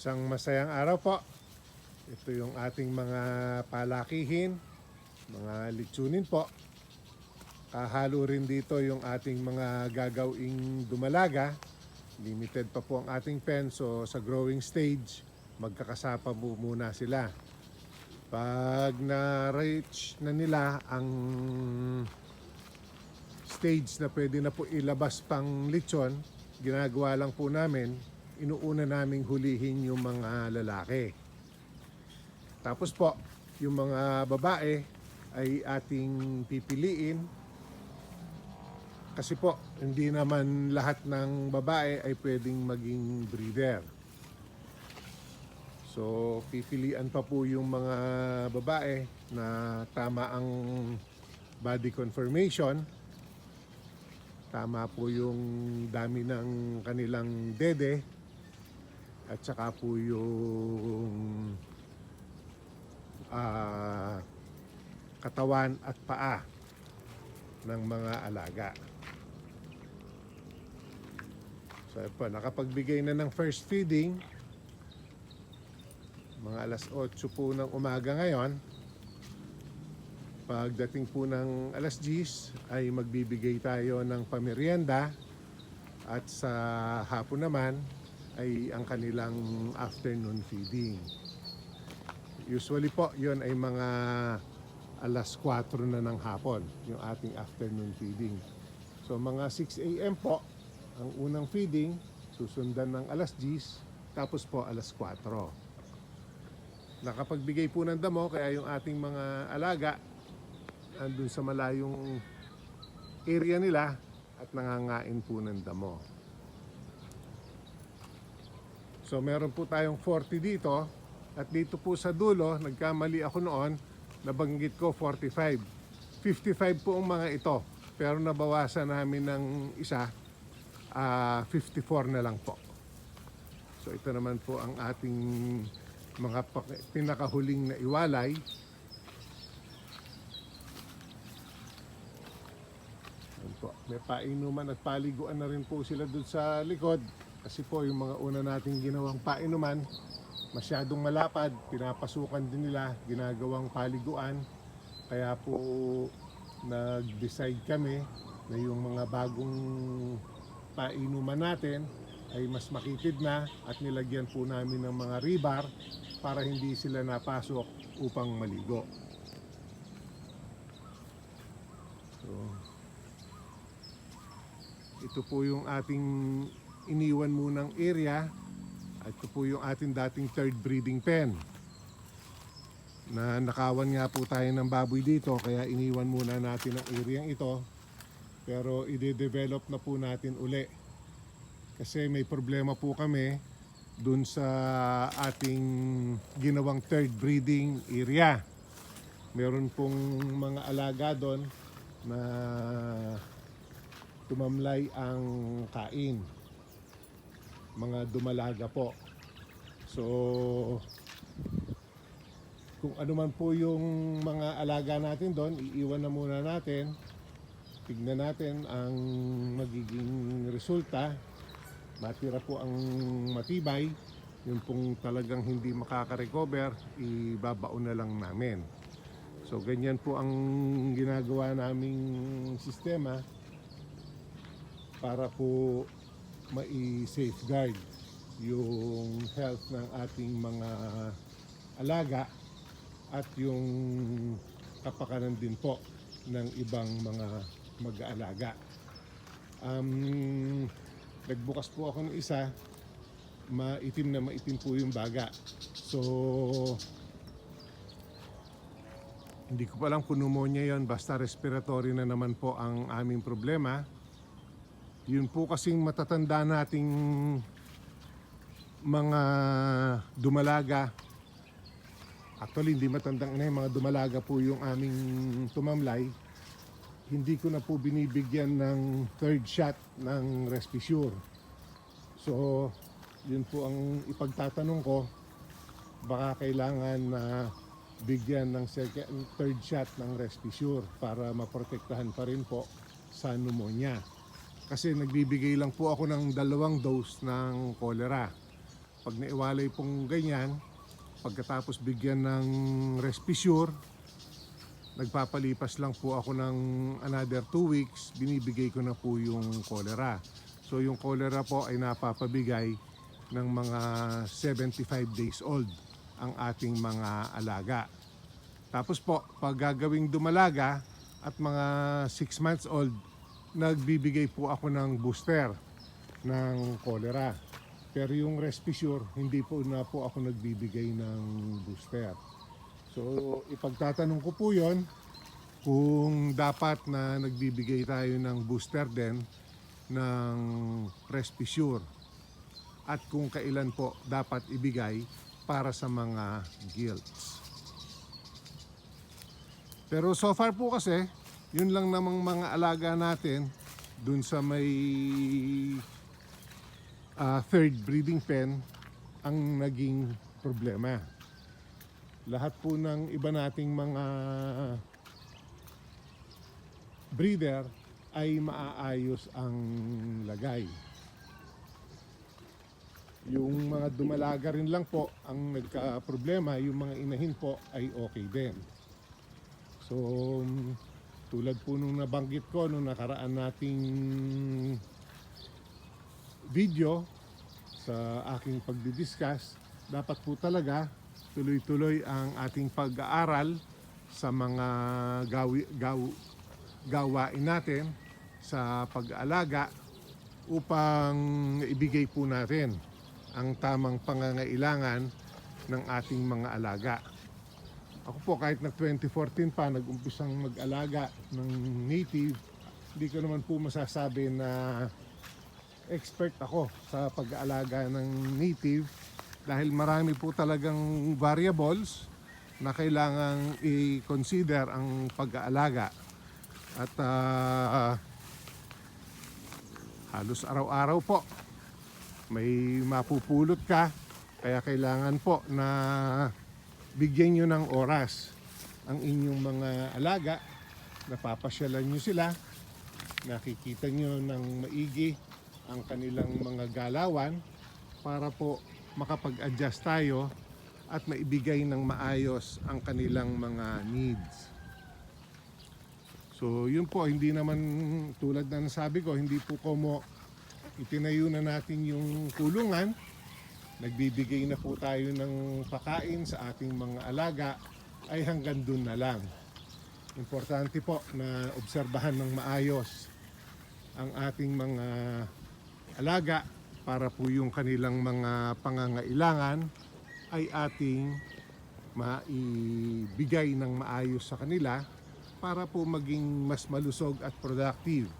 Isang masayang araw po. Ito yung ating mga palakihin, mga litsunin po. Kahalo rin dito yung ating mga gagawing dumalaga. Limited pa po ang ating pen so sa growing stage, magkakasapa po muna sila. Pag na-reach na nila ang stage na pwede na po ilabas pang lechon, ginagawa lang po namin, inuuna naming hulihin yung mga lalaki. Tapos po, yung mga babae ay ating pipiliin kasi po, hindi naman lahat ng babae ay pwedeng maging breeder. So, pipilian pa po yung mga babae na tama ang body conformation. Tama po yung dami ng kanilang dede. At saka po yung ah, katawan at paa ng mga alaga. So, po, nakapagbigay na ng first feeding. Mga alas 8 po ng umaga ngayon. Pagdating po ng alas 10 ay magbibigay tayo ng pamerienda at sa hapon naman ay ang kanilang afternoon feeding. Usually po, yon ay mga alas 4 na ng hapon, yung ating afternoon feeding. So mga 6 a.m. po, ang unang feeding, susundan ng alas 10, tapos po alas 4. Nakapagbigay po ng damo, kaya yung ating mga alaga, andun sa malayong area nila at nangangain po ng damo. So meron po tayong 40 dito at dito po sa dulo, nagkamali ako noon, nabanggit ko 45. 55 po ang mga ito, pero nabawasan namin ng isa, ah 54 na lang po. So ito naman po ang ating mga pinakahuling na iwalay. Po. May painuman at paliguan na rin po sila doon sa likod. Kasi po yung mga una nating ginawang painuman, masyadong malapad, pinapasukan din nila, ginagawang paliguan. Kaya po nag-decide kami na yung mga bagong painuman natin ay mas makitid na at nilagyan po namin ng mga rebar para hindi sila napasok upang maligo. So, ito po yung ating iniwan munang area at ito po yung ating dating third breeding pen. Na nakawan nga po tayo ng baboy dito kaya iniwan muna natin ang area ito pero ide-develop na po natin uli. Kasi may problema po kami dun sa ating ginawang third breeding area. Meron pong mga alaga doon na tumamlay ang kain mga dumalaga po. So kung ano man po yung mga alaga natin doon iiwan na muna natin. Tignan natin ang magiging resulta. Matira po ang matibay. Yung pong talagang hindi makaka-recover ibabaon na lang namin. So ganyan po ang ginagawa naming sistema para po mai-safeguard yung health ng ating mga alaga at yung kapakanan din po ng ibang mga mag-aalaga. Um, nagbukas po ako ng isa, maitim na maitim po yung baga. So, hindi ko pa lang kung pneumonia yon basta respiratory na naman po ang aming problema. Yun po kasing matatanda nating mga dumalaga. Actually, hindi matandang na mga dumalaga po yung aming tumamlay. Hindi ko na po binibigyan ng third shot ng Respisure. So, yun po ang ipagtatanong ko. Baka kailangan na bigyan ng second, third shot ng Respisure para maprotektahan pa rin po sa pneumonia. Kasi nagbibigay lang po ako ng dalawang dose ng cholera. Pag naiwalay pong ganyan, pagkatapos bigyan ng Respisure, nagpapalipas lang po ako ng another 2 weeks, binibigay ko na po yung cholera. So yung cholera po ay napapabigay ng mga 75 days old ang ating mga alaga. Tapos po, pag gagawing dumalaga at mga 6 months old, nagbibigay po ako ng booster ng cholera. Pero yung Respisure, hindi po na po ako nagbibigay ng booster. So, ipagtatanong ko po yon kung dapat na nagbibigay tayo ng booster din ng Respisure at kung kailan po dapat ibigay para sa mga guilds. Pero so far po kasi, yun lang namang mga alaga natin dun sa may ah, third breeding pen ang naging problema. Lahat po ng iba nating mga breeder ay maaayos ang lagay. Yung mga dumalaga rin lang po ang nagka-problema, yung mga inahin po ay okay din. So, tulad po nung nabanggit ko nung nakaraan nating video sa aking pagdidiscuss, dapat po talaga tuloy-tuloy ang ating pag-aaral sa mga gawi, gaw, gawain natin sa pag-aalaga upang ibigay po natin ang tamang pangangailangan ng ating mga alaga. Ako po kahit nag 2014 pa nag-umpisang mag-alaga ng native, hindi ko naman po masasabi na expert ako sa pag-aalaga ng native dahil marami po talagang variables na kailangang i-consider ang pag-aalaga. At ah, halos araw-araw po may mapupulot ka kaya kailangan po na bigyan nyo ng oras ang inyong mga alaga napapasyalan nyo sila nakikita nyo ng maigi ang kanilang mga galawan para po makapag-adjust tayo at maibigay ng maayos ang kanilang mga needs. So yun po, hindi naman tulad na nasabi ko, hindi po komo itinayo na natin yung kulungan. Nagbibigay na po tayo ng pakain sa ating mga alaga ay hanggang dun na lang. Importante po na obserbahan ng maayos ang ating mga alaga para po yung kanilang mga pangangailangan ay ating maibigay ng maayos sa kanila para po maging mas malusog at productive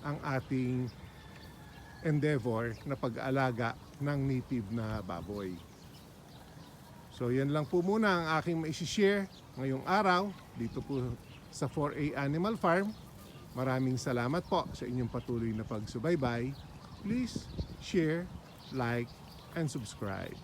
ang ating endeavor na pag-alaga ng native na baboy. So yan lang po muna ang aking maisishare ngayong araw dito po sa 4A Animal Farm. Maraming salamat po sa inyong patuloy na pagsubaybay. Please share, like, and subscribe.